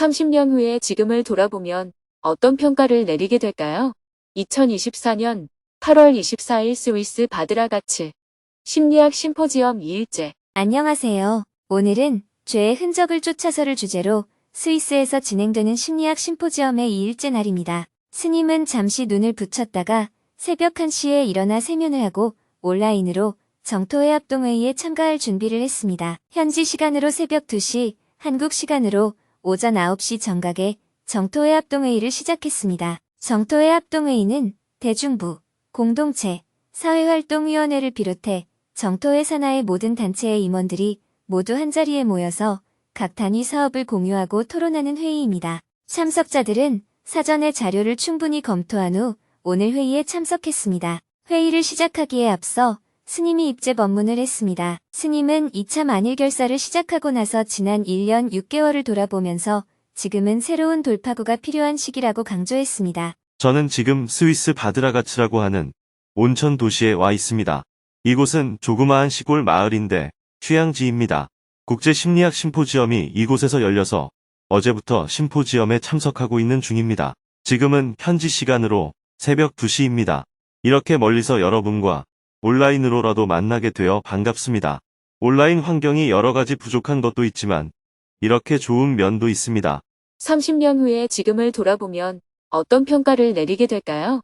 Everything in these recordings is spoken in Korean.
(30년) 후에 지금을 돌아보면 어떤 평가를 내리게 될까요? 2024년 8월 24일 스위스 바드라 가츠 심리학 심포지엄 2일째 안녕하세요. 오늘은 죄의 흔적을 쫓아서를 주제로 스위스에서 진행되는 심리학 심포지엄의 2일째 날입니다. 스님은 잠시 눈을 붙였다가 새벽 1시에 일어나 세면을 하고 온라인으로 정토회 합동회의에 참가할 준비를 했습니다. 현지 시간으로 새벽 2시, 한국 시간으로 오전 9시 정각에 정토회 합동회의를 시작했습니다. 정토회 합동회의는 대중부, 공동체, 사회활동위원회를 비롯해 정토회 산하의 모든 단체의 임원들이 모두 한자리에 모여서 각 단위 사업을 공유하고 토론하는 회의입니다. 참석자들은 사전에 자료를 충분히 검토한 후 오늘 회의에 참석했습니다. 회의를 시작하기에 앞서 스님이 입제 법문을 했습니다. 스님은 2차 만일결사를 시작하고 나서 지난 1년 6개월을 돌아보면서 지금은 새로운 돌파구가 필요한 시기라고 강조했습니다. 저는 지금 스위스 바드라가츠라고 하는 온천 도시에 와 있습니다. 이곳은 조그마한 시골 마을인데 휴양지입니다. 국제 심리학 심포지엄이 이곳에서 열려서 어제부터 심포지엄에 참석하고 있는 중입니다. 지금은 현지 시간으로 새벽 2시입니다. 이렇게 멀리서 여러분과 온라인으로라도 만나게 되어 반갑습니다. 온라인 환경이 여러 가지 부족한 것도 있지만 이렇게 좋은 면도 있습니다. 30년 후에 지금을 돌아보면 어떤 평가를 내리게 될까요?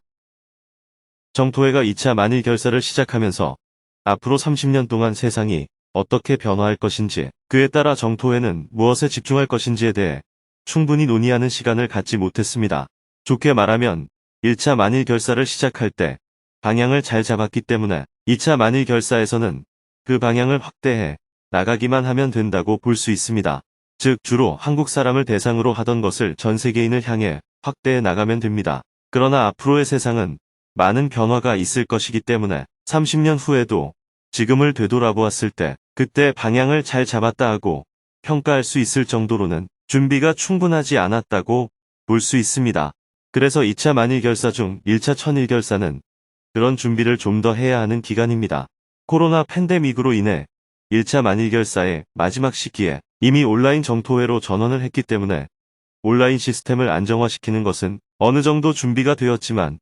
정토회가 2차 만일 결사를 시작하면서 앞으로 30년 동안 세상이 어떻게 변화할 것인지, 그에 따라 정토회는 무엇에 집중할 것인지에 대해 충분히 논의하는 시간을 갖지 못했습니다. 좋게 말하면 1차 만일 결사를 시작할 때 방향을 잘 잡았기 때문에 2차 만일 결사에서는 그 방향을 확대해 나가기만 하면 된다고 볼 수 있습니다. 즉 주로 한국 사람을 대상으로 하던 것을 전 세계인을 향해 확대해 나가면 됩니다. 그러나 앞으로의 세상은 많은 변화가 있을 것이기 때문에 30년 후에도 지금을 되돌아보았을 때 그때 방향을 잘 잡았다 하고 평가할 수 있을 정도로는 준비가 충분하지 않았다고 볼 수 있습니다. 그래서 2차 만일결사 중 1차 천일결사는 그런 준비를 좀 더 해야 하는 기간입니다. 코로나 팬데믹으로 인해 1차 만일결사의 마지막 시기에 이미 온라인 정토회로 전환을 했기 때문에 온라인 시스템을 안정화시키는 것은 어느 정도 준비가 되었지만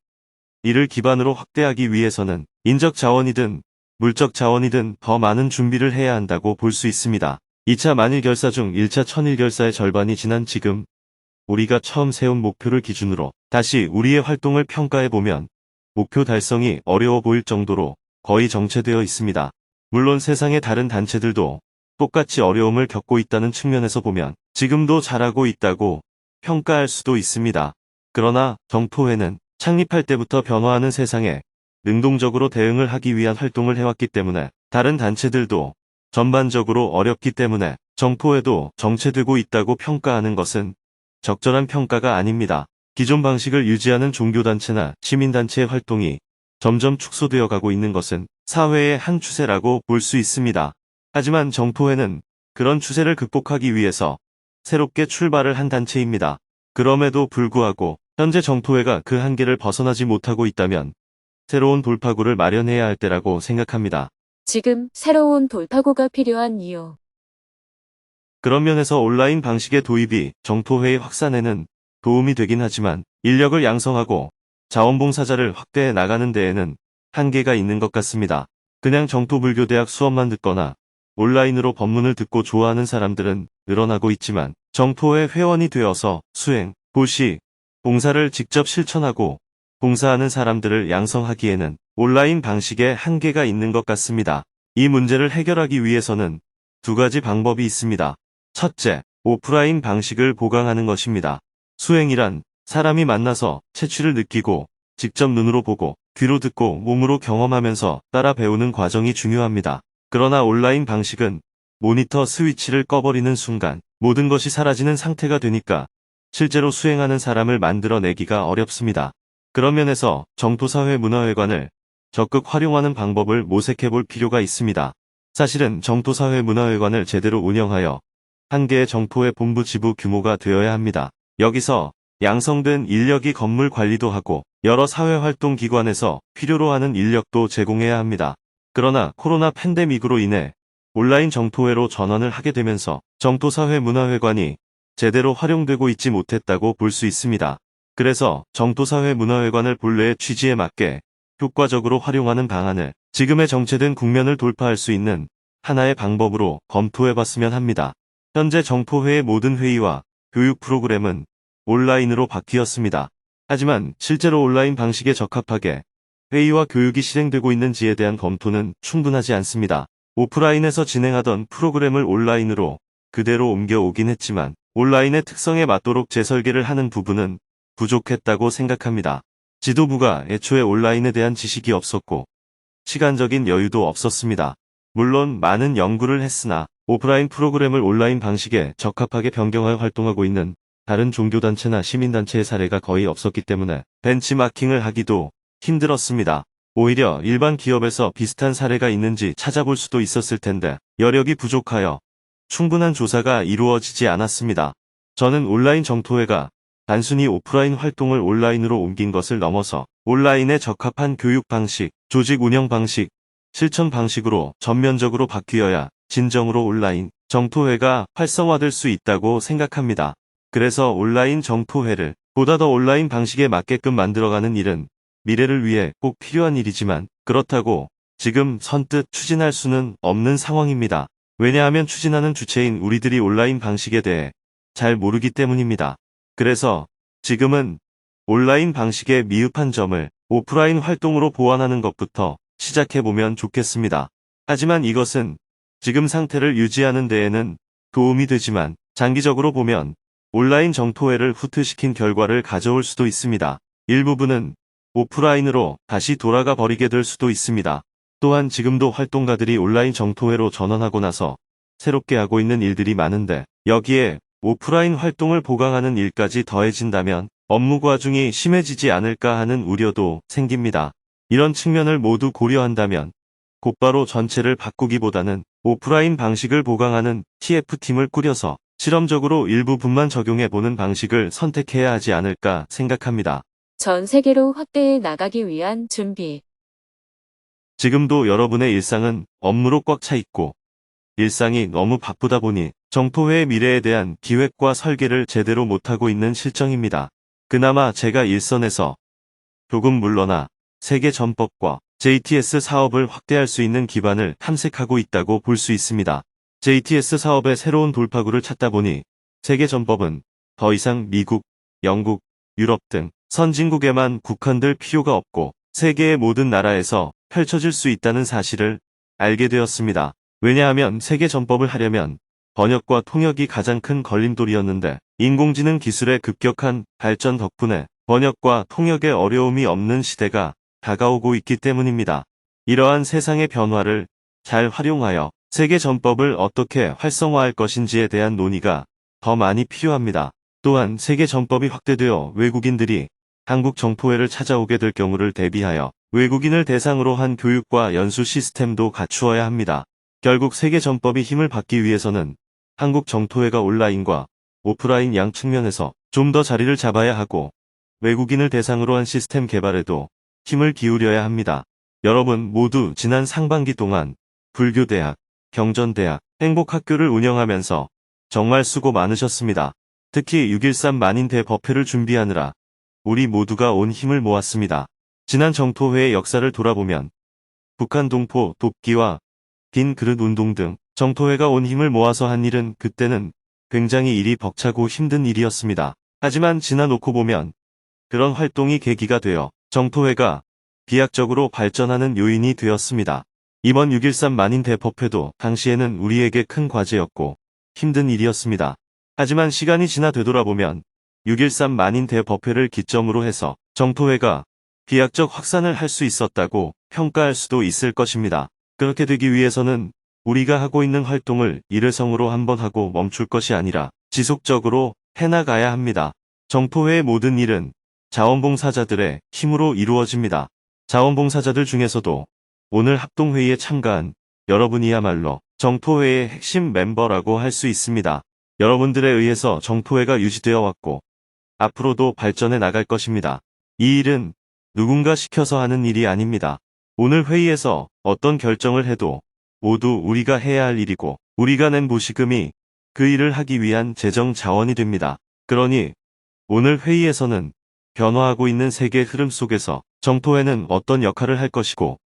이를 기반으로 확대하기 위해서는 인적 자원이든 물적 자원이 든 더 많은 준비를 해야 한다고 볼 수 있습니다. 2차 만일 결사 중 1차 천일 결사의 절반이 지난 지금 우리가 처음 세운 목표를 기준으로 다시 우리의 활동을 평가해 보면 목표 달성이 어려워 보일 정도로 거의 정체되어 있습니다. 물론 세상의 다른 단체들도 똑같이 어려움을 겪고 있다는 측면에서 보면 지금도 잘하고 있다고 평가할 수도 있습니다. 그러나 정토회는 창립할 때부터 변화하는 세상에 능동적으로 대응을 하기 위한 활동을 해왔기 때문에 다른 단체들도 전반적으로 어렵기 때문에 정포에도 정체되고 있다고 평가하는 것은 적절한 평가가 아닙니다. 기존 방식을 유지하는 종교단체나 시민단체의 활동이 점점 축소되어 가고 있는 것은 사회의 한 추세라고 볼 수 있습니다. 하지만 정포회는 그런 추세를 극복하기 위해서 새롭게 출발을 한 단체입니다. 그럼에도 불구하고 현재 정토회가 그 한계를 벗어나지 못하고 있다면 새로운 돌파구를 마련해야 할 때라고 생각합니다. 지금 새로운 돌파구가 필요한 이유. 그런 면에서 온라인 방식의 도입이 정토회의 확산에는 도움이 되긴 하지만 인력을 양성하고 자원봉사자를 확대해 나가는 데에는 한계가 있는 것 같습니다. 그냥 정토불교대학 수업만 듣거나 온라인으로 법문을 듣고 좋아하는 사람들은 늘어나고 있지만 정토회 회원이 되어서 수행, 보시, 봉사를 직접 실천하고 봉사하는 사람들을 양성하기에는 온라인 방식에 한계가 있는 것 같습니다. 이 문제를 해결하기 위해서는 두 가지 방법이 있습니다. 첫째, 오프라인 방식을 보강하는 것입니다. 수행이란 사람이 만나서 채취를 느끼고 직접 눈으로 보고 귀로 듣고 몸으로 경험하면서 따라 배우는 과정이 중요합니다. 그러나 온라인 방식은 모니터 스위치를 꺼버리는 순간 모든 것이 사라지는 상태가 되니까 실제로 수행하는 사람을 만들어내기가 어렵습니다. 그런 면에서 정토사회 문화회관을 적극 활용하는 방법을 모색해 볼 필요가 있습니다. 사실은 정토사회 문화회관을 제대로 운영하여 한 개의 정토회 본부 지부 규모가 되어야 합니다. 여기서 양성된 인력이 건물 관리도 하고 여러 사회활동 기관에서 필요로 하는 인력도 제공해야 합니다. 그러나 코로나 팬데믹으로 인해 온라인 정토회로 전환을 하게 되면서 정토사회 문화회관이 제대로 활용되고 있지 못했다고 볼 수 있습니다. 그래서 정토사회 문화회관을 본래의 취지에 맞게 효과적으로 활용하는 방안을 지금의 정체된 국면을 돌파할 수 있는 하나의 방법으로 검토해봤으면 합니다. 현재 정토회의 모든 회의와 교육 프로그램은 온라인으로 바뀌었습니다. 하지만 실제로 온라인 방식에 적합하게 회의와 교육이 실행되고 있는지에 대한 검토는 충분하지 않습니다. 오프라인에서 진행하던 프로그램을 온라인으로 그대로 옮겨오긴 했지만 온라인의 특성에 맞도록 재설계를 하는 부분은 부족했다고 생각합니다. 지도부가 애초에 온라인에 대한 지식이 없었고 시간적인 여유도 없었습니다. 물론 많은 연구를 했으나 오프라인 프로그램을 온라인 방식에 적합하게 변경하여 활동하고 있는 다른 종교단체나 시민단체의 사례가 거의 없었기 때문에 벤치마킹을 하기도 힘들었습니다. 오히려 일반 기업에서 비슷한 사례가 있는지 찾아볼 수도 있었을 텐데 여력이 부족하여 충분한 조사가 이루어지지 않았습니다. 저는 온라인 정토회가 단순히 오프라인 활동을 온라인으로 옮긴 것을 넘어서 온라인에 적합한 교육 방식, 조직 운영 방식, 실천 방식으로 전면적으로 바뀌어야 진정으로 온라인 정토회가 활성화될 수 있다고 생각합니다. 그래서 온라인 정토회를 보다 더 온라인 방식에 맞게끔 만들어가는 일은 미래를 위해 꼭 필요한 일이지만 그렇다고 지금 선뜻 추진할 수는 없는 상황입니다. 왜냐하면 추진하는 주체인 우리들이 온라인 방식에 대해 잘 모르기 때문입니다. 그래서 지금은 온라인 방식의 미흡한 점을 오프라인 활동으로 보완하는 것부터 시작해보면 좋겠습니다. 하지만 이것은 지금 상태를 유지하는 데에는 도움이 되지만 장기적으로 보면 온라인 정토회를 후퇴시킨 결과를 가져올 수도 있습니다. 일부분은 오프라인으로 다시 돌아가 버리게 될 수도 있습니다. 또한 지금도 활동가들이 온라인 정토회로 전환하고 나서 새롭게 하고 있는 일들이 많은데 여기에 오프라인 활동을 보강하는 일까지 더해진다면 업무 과중이 심해지지 않을까 하는 우려도 생깁니다. 이런 측면을 모두 고려한다면 곧바로 전체를 바꾸기보다는 오프라인 방식을 보강하는 TF팀을 꾸려서 실험적으로 일부분만 적용해보는 방식을 선택해야 하지 않을까 생각합니다. 전 세계로 확대해 나가기 위한 준비. 지금도 여러분의 일상은 업무로 꽉 차 있고 일상이 너무 바쁘다 보니 정토회의 미래에 대한 기획과 설계를 제대로 못하고 있는 실정입니다. 그나마 제가 일선에서 조금 물러나 세계 전법과 JTS 사업을 확대할 수 있는 기반을 탐색하고 있다고 볼 수 있습니다. JTS 사업의 새로운 돌파구를 찾다 보니 세계 전법은 더 이상 미국, 영국, 유럽 등 선진국에만 국한될 필요가 없고 세계의 모든 나라에서 펼쳐질 수 있다는 사실을 알게 되었습니다. 왜냐하면 세계 전법을 하려면 번역과 통역이 가장 큰 걸림돌이었는데 인공지능 기술의 급격한 발전 덕분에 번역과 통역의 어려움이 없는 시대가 다가오고 있기 때문입니다. 이러한 세상의 변화를 잘 활용하여 세계 전법을 어떻게 활성화할 것인지에 대한 논의가 더 많이 필요합니다. 또한 세계 전법이 확대되어 외국인들이 한국 정토회를 찾아오게 될 경우를 대비하여 외국인을 대상으로 한 교육과 연수 시스템도 갖추어야 합니다. 결국 세계 전법이 힘을 받기 위해서는 한국 정토회가 온라인과 오프라인 양 측면에서 좀 더 자리를 잡아야 하고 외국인을 대상으로 한 시스템 개발에도 힘을 기울여야 합니다. 여러분 모두 지난 상반기 동안 불교대학, 경전대학, 행복학교를 운영하면서 정말 수고 많으셨습니다. 특히 6.13 만인 대 법회를 준비하느라 우리 모두가 온 힘을 모았습니다. 지난 정토회의 역사를 돌아보면 북한 동포 돕기와 빈 그릇 운동 등 정토회가 온 힘을 모아서 한 일은 그때는 굉장히 일이 벅차고 힘든 일이었습니다. 하지만 지나놓고 보면 그런 활동이 계기가 되어 정토회가 비약적으로 발전하는 요인이 되었습니다. 이번 6.13 만인 대법회도 당시에는 우리에게 큰 과제였고 힘든 일이었습니다. 하지만 시간이 지나 되돌아보면 6.13 만인 대법회를 기점으로 해서 정토회가 비약적 확산을 할 수 있었다고 평가할 수도 있을 것입니다. 그렇게 되기 위해서는 우리가 하고 있는 활동을 일회성으로 한번 하고 멈출 것이 아니라 지속적으로 해나가야 합니다. 정토회의 모든 일은 자원봉사자들의 힘으로 이루어집니다. 자원봉사자들 중에서도 오늘 합동회의에 참가한 여러분이야말로 정토회의 핵심 멤버라고 할 수 있습니다. 여러분들에 의해서 정토회가 유지되어 왔고 앞으로도 발전해 나갈 것입니다. 이 일은 누군가 시켜서 하는 일이 아닙니다. 오늘 회의에서 어떤 결정을 해도 모두 우리가 해야 할 일이고 우리가 낸 보시금이 그 일을 하기 위한 재정 자원이 됩니다. 그러니 오늘 회의에서는 변화하고 있는 세계 흐름 속에서 정토회는 어떤 역할을 할 것이고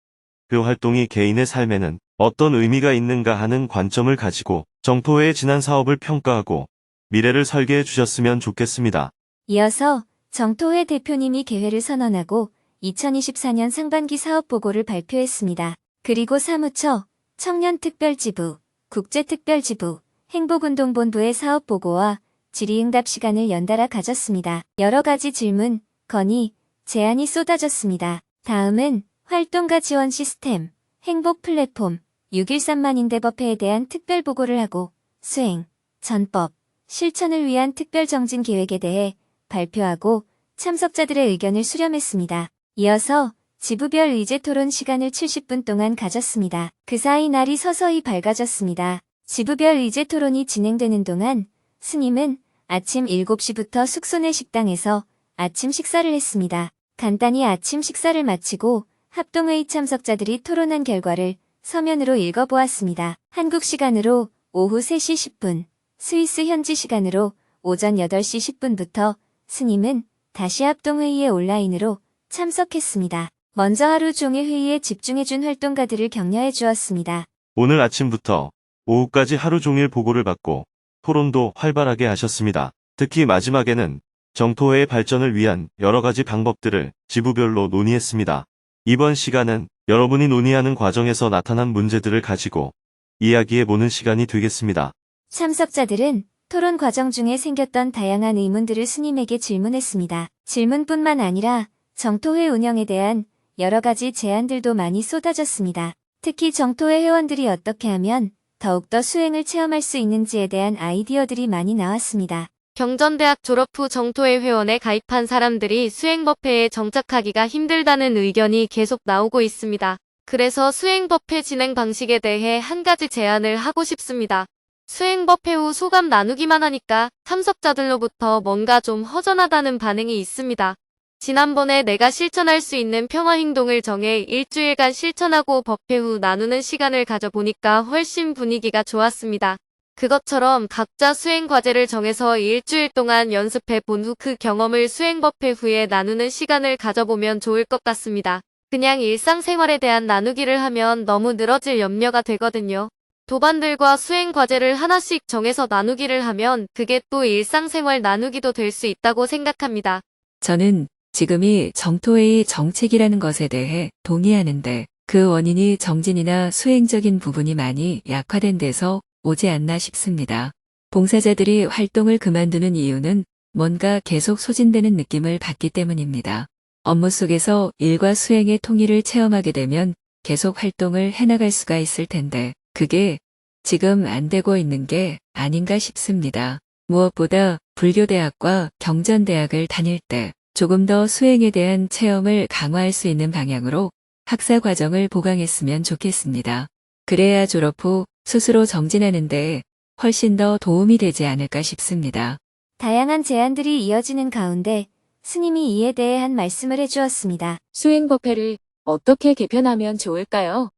그 활동이 개인의 삶에는 어떤 의미가 있는가 하는 관점을 가지고 정토회의 지난 사업을 평가하고 미래를 설계해 주셨으면 좋겠습니다. 이어서 정토회 대표님이 개회를 선언하고 2024년 상반기 사업 보고를 발표했습니다. 그리고 사무처, 청년특별지부, 국제특별지부, 행복운동본부의 사업 보고와 질의응답 시간을 연달아 가졌습니다. 여러 가지 질문, 건의, 제안이 쏟아졌습니다. 다음은 활동가 지원 시스템, 행복 플랫폼, 6.13만 인대법회에 대한 특별 보고를 하고 수행, 전법, 실천을 위한 특별 정진 계획에 대해 발표하고 참석자들의 의견을 수렴했습니다. 이어서 지부별 의제 토론 시간을 70분 동안 가졌습니다. 그 사이 날이 서서히 밝아졌습니다. 지부별 의제 토론이 진행되는 동안 스님은 아침 7시부터 숙소 내 식당에서 아침 식사를 했습니다. 간단히 아침 식사를 마치고 합동회의 참석자들이 토론한 결과를 서면으로 읽어보았습니다. 한국 시간으로 오후 3시 10분, 스위스 현지 시간으로 오전 8시 10분부터 스님은 다시 합동회의에 온라인으로 참석했습니다. 먼저 하루 종일 회의에 집중해준 활동가들을 격려해 주었습니다. 오늘 아침부터 오후까지 하루 종일 보고를 받고 토론도 활발하게 하셨습니다. 특히 마지막에는 정토회의 발전을 위한 여러 가지 방법들을 지부별로 논의했습니다. 이번 시간은 여러분이 논의하는 과정에서 나타난 문제들을 가지고 이야기해보는 시간이 되겠습니다. 참석자들은 토론 과정 중에 생겼던 다양한 의문들을 스님에게 질문했습니다. 질문뿐만 아니라 정토회 운영에 대한 여러 가지 제안들도 많이 쏟아졌습니다. 특히 정토회 회원들이 어떻게 하면 더욱더 수행을 체험할 수 있는지에 대한 아이디어들이 많이 나왔습니다. 경전대학 졸업 후 정토회 회원에 가입한 사람들이 수행법회에 정착하기가 힘들다는 의견이 계속 나오고 있습니다. 그래서 수행법회 진행 방식에 대해 한 가지 제안을 하고 싶습니다. 수행법회 후 소감 나누기만 하니까 참석자들로부터 뭔가 좀 허전하다는 반응이 있습니다. 지난번에 내가 실천할 수 있는 평화 행동을 정해 일주일간 실천하고 법회 후 나누는 시간을 가져보니까 훨씬 분위기가 좋았습니다. 그것처럼 각자 수행 과제를 정해서 일주일 동안 연습해 본 후 그 경험을 수행법회 후에 나누는 시간을 가져보면 좋을 것 같습니다. 그냥 일상생활에 대한 나누기를 하면 너무 늘어질 염려가 되거든요. 도반들과 수행 과제를 하나씩 정해서 나누기를 하면 그게 또 일상생활 나누기도 될 수 있다고 생각합니다. 저는 지금이 정토회의 정책이라는 것에 대해 동의하는데 그 원인이 정진이나 수행적인 부분이 많이 약화된 데서 오지 않나 싶습니다. 봉사자들이 활동을 그만두는 이유는 뭔가 계속 소진되는 느낌을 받기 때문입니다. 업무 속에서 일과 수행의 통일을 체험하게 되면 계속 활동을 해나갈 수가 있을 텐데 그게 지금 안 되고 있는 게 아닌가 싶습니다. 무엇보다 불교대학과 경전대학을 다닐 때 조금 더 수행에 대한 체험을 강화할 수 있는 방향으로 학사 과정을 보강했으면 좋겠습니다. 그래야 졸업 후 스스로 정진하는데 훨씬 더 도움이 되지 않을까 싶습니다. 다양한 제안들이 이어지는 가운데 스님이 이에 대해 한 말씀을 해주었습니다. 수행법회를 어떻게 개편하면 좋을까요?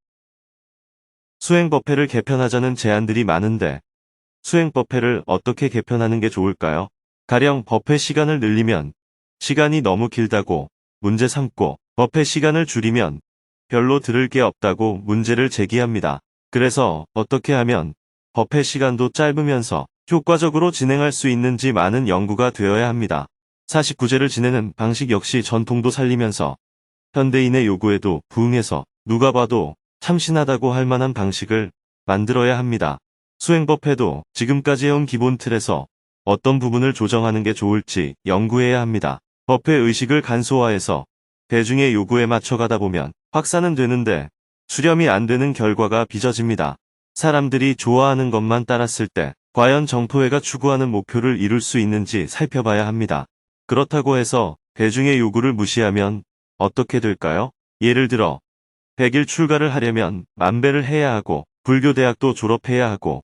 수행법회를 개편하자는 제안들이 많은데 수행법회를 어떻게 개편하는 게 좋을까요? 가령 법회 시간을 늘리면 시간이 너무 길다고 문제 삼고 법회 시간을 줄이면 별로 들을 게 없다고 문제를 제기합니다. 그래서 어떻게 하면 법회 시간도 짧으면서 효과적으로 진행할 수 있는지 많은 연구가 되어야 합니다. 49제를 지내는 방식 역시 전통도 살리면서 현대인의 요구에도 부응해서 누가 봐도 참신하다고 할 만한 방식을 만들어야 합니다. 수행법회도 지금까지 해온 기본 틀에서 어떤 부분을 조정하는 게 좋을지 연구해야 합니다. 법회 의식을 간소화해서 대중의 요구에 맞춰 가다 보면 확산은 되는데 수렴이 안 되는 결과가 빚어집니다. 사람들이 좋아하는 것만 따랐을 때 과연 정토회가 추구하는 목표를 이룰 수 있는지 살펴봐야 합니다. 그렇다고 해서 대중의 요구를 무시하면 어떻게 될까요? 예를 들어 100일 출가를 하려면 만배를 해야 하고 불교대학도 졸업해야 하고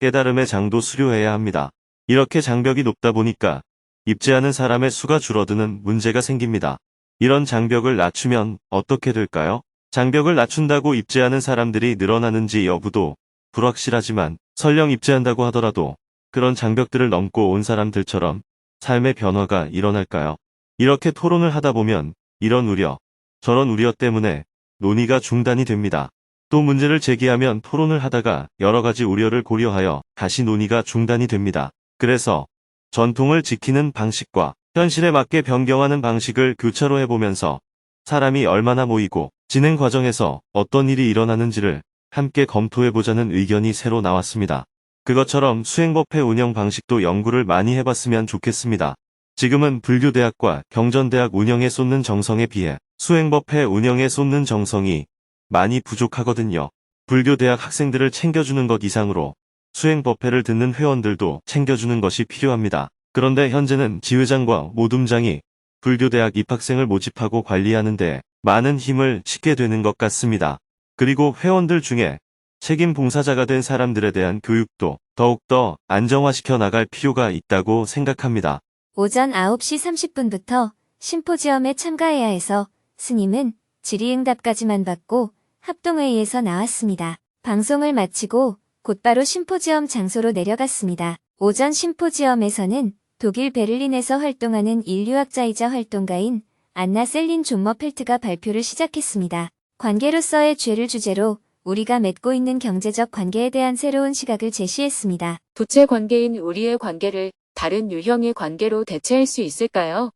깨달음의 장도 수료해야 합니다. 이렇게 장벽이 높다 보니까 입지하는 사람의 수가 줄어드는 문제가 생깁니다. 이런 장벽을 낮추면 어떻게 될까요? 장벽을 낮춘다고 입지하는 사람들이 늘어나는지 여부도 불확실하지만 설령 입지한다고 하더라도 그런 장벽들을 넘고 온 사람들처럼 삶의 변화가 일어날까요? 이렇게 토론을 하다 보면 이런 우려, 저런 우려 때문에 논의가 중단이 됩니다. 또 문제를 제기하면 토론을 하다가 여러 가지 우려를 고려하여 다시 논의가 중단이 됩니다. 그래서 전통을 지키는 방식과 현실에 맞게 변경하는 방식을 교차로 해보면서 사람이 얼마나 모이고 진행 과정에서 어떤 일이 일어나는지를 함께 검토해보자는 의견이 새로 나왔습니다. 그것처럼 수행법회 운영 방식도 연구를 많이 해봤으면 좋겠습니다. 지금은 불교대학과 경전대학 운영에 쏟는 정성에 비해 수행법회 운영에 쏟는 정성이 많이 부족하거든요. 불교대학 학생들을 챙겨주는 것 이상으로 수행 법회를 듣는 회원들도 챙겨주는 것이 필요합니다. 그런데 현재는 지회장과 모둠장이 불교대학 입학생을 모집하고 관리하는 데 많은 힘을 싣게 되는 것 같습니다. 그리고 회원들 중에 책임 봉사자가 된 사람들에 대한 교육도 더욱더 안정화시켜 나갈 필요가 있다고 생각합니다. 오전 9시 30분부터 심포지엄에 참가해야 해서 스님은 질의응답까지만 받고 합동회의에서 나왔습니다. 방송을 마치고 곧바로 심포지엄 장소로 내려갔습니다. 오전 심포지엄에서는 독일 베를린에서 활동하는 인류학자이자 활동가인 안나 셀린 존머펠트가 발표를 시작했습니다. 관계로서의 죄를 주제로 우리가 맺고 있는 경제적 관계에 대한 새로운 시각을 제시했습니다. 부채 관계인 우리의 관계를 다른 유형의 관계로 대체할 수 있을까요?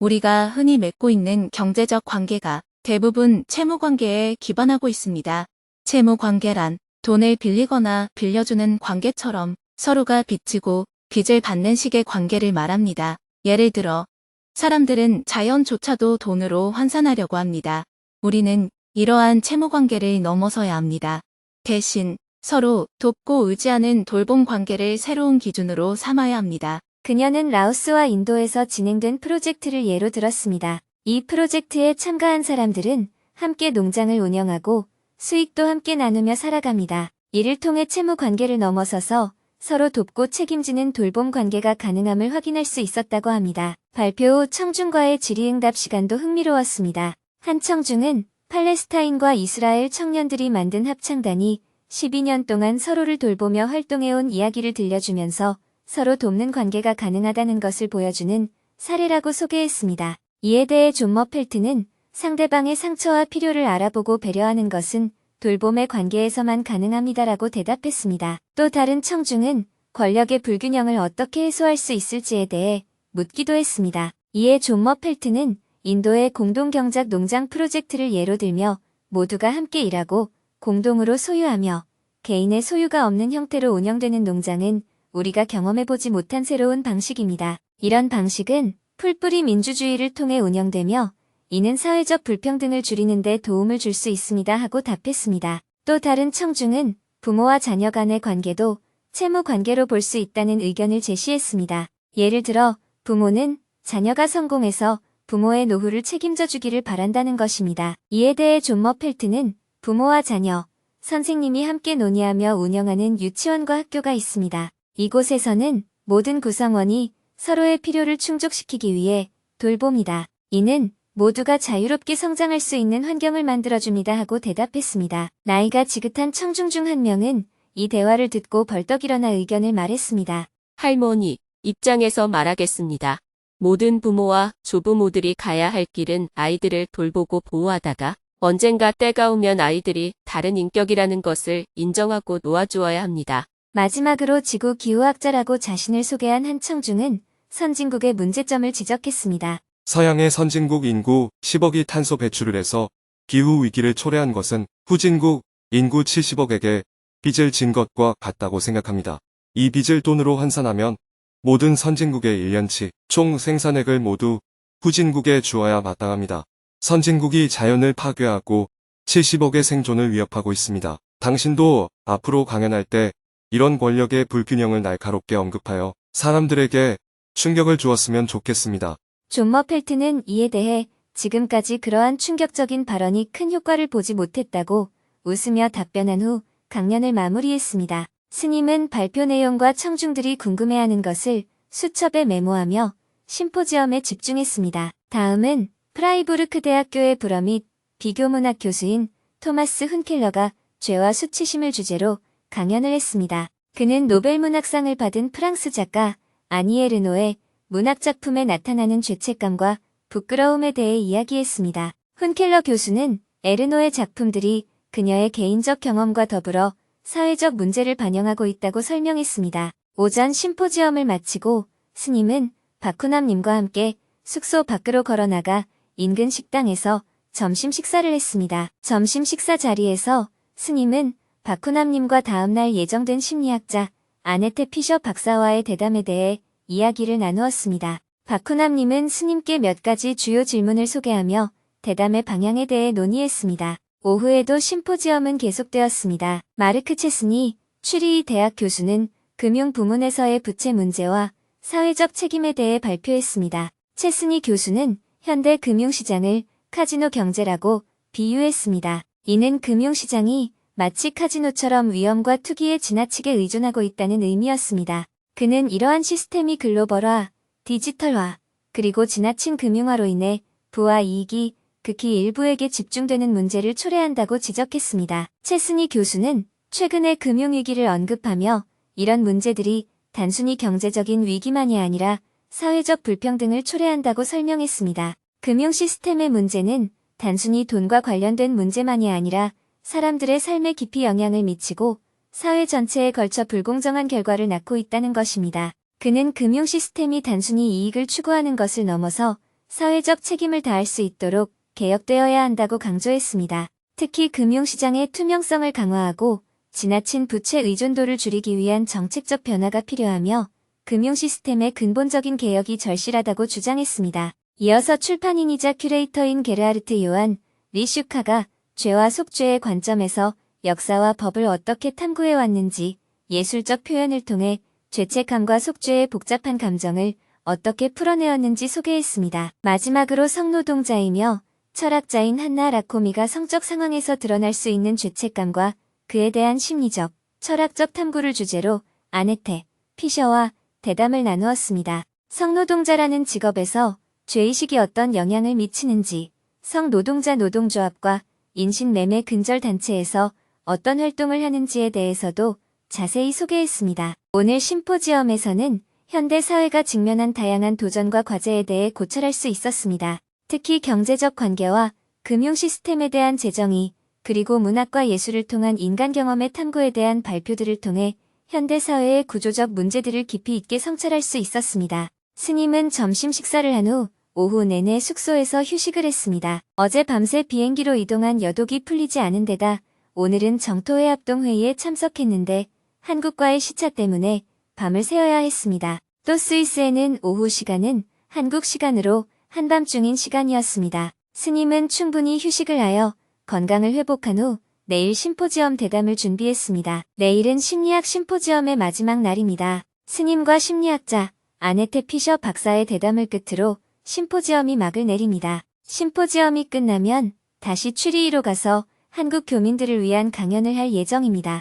우리가 흔히 맺고 있는 경제적 관계가 대부분 채무 관계에 기반하고 있습니다. 채무 관계란 돈을 빌리거나 빌려주는 관계처럼 서로가 빚지고 빚을 받는 식의 관계를 말합니다. 예를 들어 사람들은 자연조차도 돈으로 환산하려고 합니다. 우리는 이러한 채무 관계를 넘어서야 합니다. 대신 서로 돕고 의지하는 돌봄 관계를 새로운 기준으로 삼아야 합니다. 그녀는 라오스와 인도에서 진행된 프로젝트를 예로 들었습니다. 이 프로젝트에 참가한 사람들은 함께 농장을 운영하고 수익도 함께 나누며 살아갑니다. 이를 통해 채무 관계를 넘어서서 서로 돕고 책임지는 돌봄 관계가 가능함을 확인할 수 있었다고 합니다. 발표 후 청중과의 질의응답 시간도 흥미로웠습니다. 한 청중은 팔레스타인과 이스라엘 청년들이 만든 합창단이 12년 동안 서로를 돌보며 활동해온 이야기를 들려주면서 서로 돕는 관계가 가능하다는 것을 보여주는 사례라고 소개했습니다. 이에 대해 존머 펠트는 상대방의 상처와 필요를 알아보고 배려하는 것은 돌봄의 관계에서만 가능합니다라고 대답했습니다. 또 다른 청중은 권력의 불균형을 어떻게 해소할 수 있을지에 대해 묻기도 했습니다. 이에 존머 펠트는 인도의 공동경작 농장 프로젝트를 예로 들며 모두가 함께 일하고 공동으로 소유하며 개인의 소유가 없는 형태로 운영되는 농장은 우리가 경험해보지 못한 새로운 방식입니다. 이런 방식은 풀뿌리 민주주의를 통해 운영되며 이는 사회적 불평등을 줄이는 데 도움을 줄 수 있습니다 하고 답했습니다. 또 다른 청중은 부모와 자녀 간의 관계도 채무 관계로 볼 수 있다는 의견을 제시했습니다. 예를 들어 부모는 자녀가 성공해서 부모의 노후를 책임져 주기를 바란다는 것입니다. 이에 대해 존머 펠트는 부모와 자녀, 선생님이 함께 논의하며 운영하는 유치원과 학교가 있습니다. 이곳에서는 모든 구성원이 서로의 필요를 충족시키기 위해 돌봅니다. 이는 모두가 자유롭게 성장할 수 있는 환경을 만들어줍니다 하고 대답했습니다. 나이가 지긋한 청중 중 한 명은 이 대화를 듣고 벌떡 일어나 의견을 말했습니다. 할머니 입장에서 말하겠습니다. 모든 부모와 조부모들이 가야 할 길은 아이들을 돌보고 보호하다가 언젠가 때가 오면 아이들이 다른 인격이라는 것을 인정하고 놓아주어야 합니다. 마지막으로 지구 기후학자라고 자신을 소개한 한 청중은 선진국의 문제점을 지적했습니다. 서양의 선진국 인구 10억이 탄소 배출을 해서 기후 위기를 초래한 것은 후진국 인구 70억에게 빚을 진 것과 같다고 생각합니다. 이 빚을 돈으로 환산하면 모든 선진국의 1년치 총 생산액을 모두 후진국에 주어야 마땅합니다. 선진국이 자연을 파괴하고 70억의 생존을 위협하고 있습니다. 당신도 앞으로 강연할 때 이런 권력의 불균형을 날카롭게 언급하여 사람들에게 충격을 주었으면 좋겠습니다. 존머 펠트는 이에 대해 지금까지 그러한 충격적인 발언이 큰 효과를 보지 못했다고 웃으며 답변한 후 강연을 마무리했습니다. 스님은 발표 내용과 청중들이 궁금해하는 것을 수첩에 메모하며 심포지엄에 집중했습니다. 다음은 프라이부르크 대학교의 불어 및 비교문학 교수인 토마스 훈켈러가 죄와 수치심을 주제로 강연을 했습니다. 그는 노벨문학상을 받은 프랑스 작가 아니에 르노의 문학작품에 나타나는 죄책감과 부끄러움에 대해 이야기했습니다. 훈켈러 교수는 에르노의 작품들이 그녀의 개인적 경험과 더불어 사회적 문제를 반영하고 있다고 설명했습니다. 오전 심포지엄을 마치고 스님은 바쿠남님과 함께 숙소 밖으로 걸어나가 인근 식당에서 점심 식사를 했습니다. 점심 식사 자리에서 스님은 바쿠남님과 다음날 예정된 심리학자 아네테 피셔 박사와의 대담에 대해 이야기를 나누었습니다. 바쿠남님은 스님께 몇 가지 주요 질문을 소개하며 대담의 방향에 대해 논의했습니다. 오후에도 심포지엄은 계속되었습니다. 마르크 체스니 추리히 대학 교수는 금융 부문에서의 부채 문제와 사회적 책임에 대해 발표했습니다. 체스니 교수는 현대 금융시장을 카지노 경제라고 비유했습니다. 이는 금융시장이 마치 카지노처럼 위험과 투기에 지나치게 의존하고 있다는 의미였습니다. 그는 이러한 시스템이 글로벌화, 디지털화, 그리고 지나친 금융화로 인해 부와 이익이 극히 일부에게 집중되는 문제를 초래한다고 지적했습니다. 체스니 교수는 최근의 금융위기를 언급하며 이런 문제들이 단순히 경제적인 위기만이 아니라 사회적 불평등을 초래한다고 설명했습니다. 금융 시스템의 문제는 단순히 돈과 관련된 문제만이 아니라 사람들의 삶에 깊이 영향을 미치고 사회 전체에 걸쳐 불공정한 결과를 낳고 있다는 것입니다. 그는 금융 시스템이 단순히 이익을 추구하는 것을 넘어서 사회적 책임을 다할 수 있도록 개혁되어야 한다고 강조했습니다. 특히 금융시장의 투명성을 강화하고 지나친 부채 의존도를 줄이기 위한 정책적 변화가 필요하며 금융 시스템의 근본적인 개혁이 절실하다고 주장했습니다. 이어서 출판인이자 큐레이터인 게르하르트 요한 리슈카가 죄와 속죄의 관점에서 역사와 법을 어떻게 탐구해 왔는지 예술적 표현을 통해 죄책감과 속죄의 복잡한 감정을 어떻게 풀어내었는지 소개했습니다. 마지막으로 성노동자이며 철학자인 한나 라코미가 성적 상황에서 드러날 수 있는 죄책감과 그에 대한 심리적, 철학적 탐구를 주제로 아네테, 피셔와 대담을 나누었습니다. 성노동자라는 직업에서 죄의식이 어떤 영향을 미치는지, 성노동자 노동조합과 인신매매 근절단체에서 어떤 활동을 하는지에 대해서도 자세히 소개했습니다. 오늘 심포지엄에서는 현대 사회가 직면한 다양한 도전과 과제에 대해 고찰할 수 있었습니다. 특히 경제적 관계와 금융 시스템에 대한 재정의, 그리고 문학과 예술을 통한 인간 경험의 탐구에 대한 발표들을 통해 현대 사회의 구조적 문제들을 깊이 있게 성찰할 수 있었습니다. 스님은 점심 식사를 한 후 오후 내내 숙소에서 휴식을 했습니다. 어제 밤새 비행기로 이동한 여독이 풀리지 않은 데다 오늘은 정토회 합동회의에 참석했는데 한국과의 시차 때문에 밤을 새어야 했습니다. 또 스위스에는 오후 시간은 한국 시간으로 한밤중인 시간이었습니다. 스님은 충분히 휴식을 하여 건강을 회복한 후 내일 심포지엄 대담을 준비했습니다. 내일은 심리학 심포지엄의 마지막 날입니다. 스님과 심리학자 아네테 피셔 박사의 대담을 끝으로 심포지엄이 막을 내립니다. 심포지엄이 끝나면 다시 추리히로 가서 한국 교민들을 위한 강연을 할 예정입니다.